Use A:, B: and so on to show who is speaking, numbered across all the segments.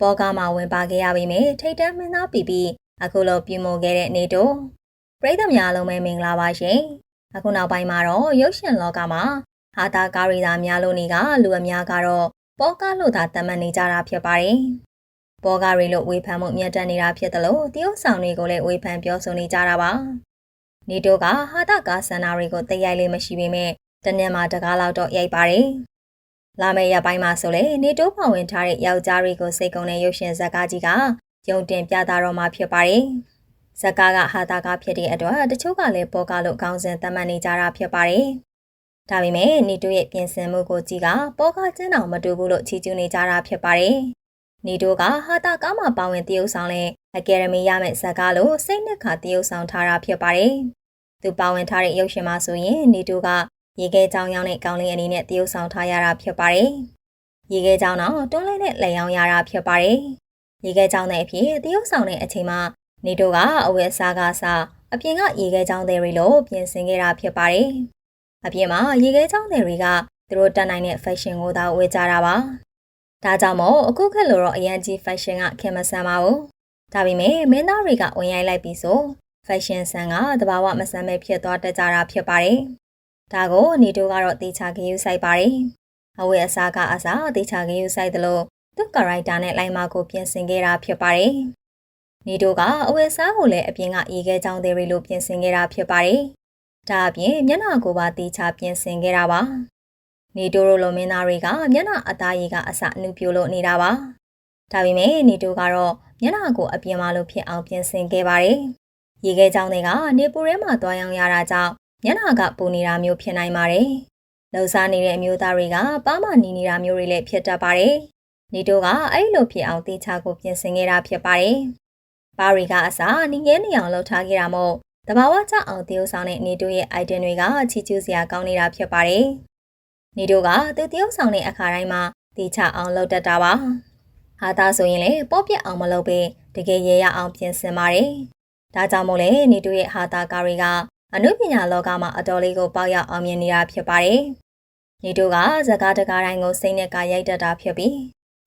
A: ပေါ်ကားမှာဝင်ပါခဲ့ရပေမဲ့ထိတ်တန့်မင်းသားပြီပြီအခုလိုပြမိုခဲ့တဲ့နေတို့ပရိသတ်များလုံးပဲမင်္ဂလာပါရှင်အခုနောက်ပိုင်းမှာတော့ရုပ်ရှင်လောကမှာဟာတာကားရီသာများလို့နေကလူအများကတော့ပေါ်ကားလို့သာတတ်မှတ်နေကြတာဖြစ်ပါတယ်ပေါ်ကားရီလို့ဝေဖန်မှုမြတ်တက်နေတာဖြစ်တယ်လို့တရုတ်ဆောင်တွေကိုလည်းဝေဖန်ပြောဆိုနေကြတာပါနေတို့ကဟာတာကားဆန္ဒတွေကိုသိရိုက်လေးမရှိပေမဲ့တနေ့မှတကားလောက်တော့ရိုက်ပါတယ် လာမယ့်ရက်ပိုင်းမှာဆိုလေနေတိုးပါဝင်ထားတဲ့ယောက်ျားတွေကိုစိတ်ကုံတဲ့ရုပ်ရှင်ဇာတ်ကားကြီးကရုံတင်ပြသတော့မှာဖြစ်ပါတယ်။ဇာတ်ကားကဟာတာကားဖြစ်တဲ့အတွက်တချို့ကလည်းပေါ်ကားလို့ခေါင်းစဉ်သတ်မှတ်နေကြတာဖြစ်ပါတယ်။ဒါပေမဲ့နေတိုးရဲ့ပြင်ဆင်မှုကိုကြည့်ကပေါ်ကားကျင်းအောင်မတူဘူးလို့ချီးကျူးနေကြတာဖြစ်ပါတယ်။နေတိုးကဟာတာကားမှာပါဝင်တရုပ်ဆောင်တဲ့အကယ်ဒမီရမယ့်ဇာတ်ကားလို့စိတ်နှစ်ခါတရုပ်ဆောင်ထားတာဖြစ်ပါတယ်။သူပါဝင်ထားတဲ့ရုပ်ရှင်မှာဆိုရင်နေတိုးက ရေခဲချောင်းရောင်းတဲ့ကောင်းလေးအနေနဲ့တရုပ်ဆောင်ထားရတာဖြစ်ပါတယ်။ရေခဲချောင်းတော့တွန်းလိုက်တဲ့လက်ရောင်းရတာဖြစ်ပါတယ်။ရေခဲချောင်းတဲ့အဖြစ်တရုပ်ဆောင်တဲ့အချိန်မှာနေတို့ကအဝယ်စားကားစားအပြင်ကရေခဲချောင်းတွေလို့ပြင်ဆင်ခဲ့တာဖြစ်ပါတယ်။အပြင်မှာရေခဲချောင်းတွေကသူတို့တက်နိုင်တဲ့ fashion ကိုသာဝယ်ကြတာပါ။ဒါကြောင့်မို့အခုခက်လို့တော့အရန်ကြီး fashion ကခင်မဆန်ပါဘူး။ဒါပေမဲ့မင်းသားတွေကဝင်ရိုက်လိုက်ပြီးဆို fashion ဆန်ကတဘာဝမဆန်ပဲဖြစ်သွားတတ်ကြတာဖြစ်ပါတယ်။ ဒါကိုနေတိုးကတော့တေချာခရူးဆိုင်ပါတယ်။အဝဲအစားကအစားတေချာခရူးဆိုင်တယ်လို့သူကရိုက်တာနဲ့လိုင်းမာကိုပြင်ဆင်ခဲ့တာဖြစ်ပါတယ်။နေတိုးကအဝဲစားကိုလည်းအပြင်ကအေးခဲချောင်းတွေလို့ပြင်ဆင်ခဲ့တာဖြစ်ပါတယ်။ဒါအပြင်မျက်နှာကိုပါတေချာပြင်ဆင်ခဲ့တာပါ။နေတိုးတို့လိုမင်းသားတွေကမျက်နှာအသားရည်ကအစအနုပြိုလို့နေတာပါ။ဒါပေမဲ့နေတိုးကတော့မျက်နှာကိုအပြင်မှာလို့ဖြစ်အောင်ပြင်ဆင်ခဲ့ပါတယ်။ရေခဲချောင်းတွေကနေပူထဲမှာတွားရောင်းရတာကြောင့် မျက်နှာကပူနေတာမျိုးဖြစ်နိုင်ပါတယ်။လှုပ်ရှားနေတဲ့အမျိုးသားတွေကပါမနီနေတာမျိုးတွေလည်းဖြစ်တတ်ပါတယ်။နေတိုကအဲ့လိုဖြစ်အောင်တေချာကိုပြင်ဆင်ခဲ့တာဖြစ်ပါတယ်။ပါရီကအစားနီငဲနေအောင်လှုပ်ထားခဲ့တာမို့တဘာဝကျအောင်တရုပ်ဆောင်တဲ့နေတိုရဲ့ item တွေကချီကျူးစရာကောင်းနေတာဖြစ်ပါတယ်။နေတိုကသူတရုပ်ဆောင်တဲ့အခါတိုင်းမှာတေချာအောင်လှုပ်တတ်တာပါ။ဟာသားဆိုရင်လည်းပေါ့ပြက်အောင်မလုပ်ဘဲတကယ်ရရအောင်ပြင်ဆင်ပါတယ်။ဒါကြောင့်မို့လဲနေတိုရဲ့ဟာသားကားတွေက အနုပညာလောကမှာအတော်လေးကိုပေါက်ရောက်အောင်မြင်နေတာဖြစ်ပါတယ်။နေတို့ကဇကားတကားတိုင်းကိုစိတ်နဲ့ကရိုက်တတ်တာဖြစ်ပြီး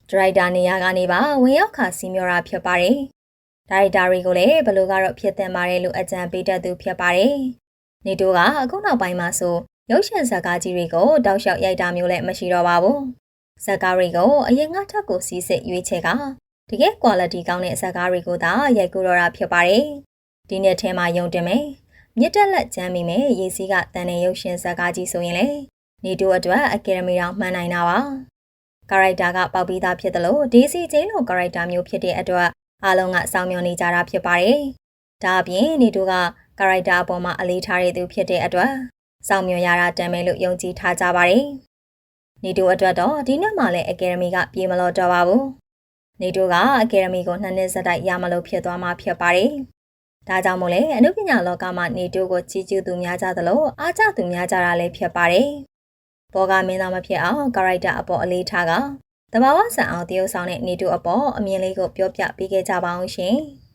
A: ဒရိုက်တာနေရာကနေပါဝင်ရောက်ခါစီမျောတာဖြစ်ပါတယ်။ဒါရိုက်တာတွေကိုလည်းဘလို့ကတော့ဖြစ်တင်ပါတယ်လို့အကြံပေးတတ်သူဖြစ်ပါတယ်။နေတို့ကအခုနောက်ပိုင်းမှာဆိုရုပ်ရှင်ဇာကားကြီးတွေကိုတောက်လျှောက်ရိုက်တာမျိုးလည်းမရှိတော့ပါဘူး။ဇာကားတွေကိုအရင်ကထက်ကိုစီးစစ်ရွေးချယ်ကတကယ် quality ကောင်းတဲ့ဇာကားတွေကိုသာရိုက်ကူတော့တာဖြစ်ပါတယ်။ဒီနေ့ထဲမှာယုံတင်မယ်။ မြစ်တက်လက်ကျမ်းမိမယ်ရေစီးကတန်တဲ့ရုပ်ရှင်ဇာတ်ကားကြီးဆိုရင်လေနေတိုအတွက်အကယ်ဒမီတော်မှန်နိုင်တာပါကာရိုက်တာကပေါက်ပြီးသားဖြစ်တယ်လို့ဒီစီချင်းလိုကာရိုက်တာမျိုးဖြစ်တဲ့အတွက်အားလုံးကစောင့်မျှော်နေကြတာဖြစ်ပါတယ်ဒါအပြင်နေတိုကကာရိုက်တာအပေါ်မှာအလေးထားတဲ့သူဖြစ်တဲ့အတွက်စောင့်မျှော်ရတာတန်မယ်လို့ယုံကြည်ထားကြပါတယ်နေတိုအတွက်တော့ဒီနှစ်မှလည်းအကယ်ဒမီကပြေမလို့တော့ပါဘူးနေတိုကအကယ်ဒမီကိုနှစ်နှစ်ဆက်တိုက်ရမလို့ဖြစ်သွားမှာဖြစ်ပါတယ် ဒါကြောင့်မို့လဲအနုပညာလောကမှာနေတိုးကိုချီးကျူးသူများကြသလိုအားကျသူများကြတာလည်းဖြစ်ပါတယ်။ဘောကမင်းသားမဖြစ်အောင်ကာရိုက်တာအပေါ်အလေးထားကတဘာဝဆန်အောင်တရုပ်ဆောင်တဲ့နေတိုးအပေါ်အမြင်လေးကိုပြောပြပေးခဲ့ကြပါအောင်ရှင်။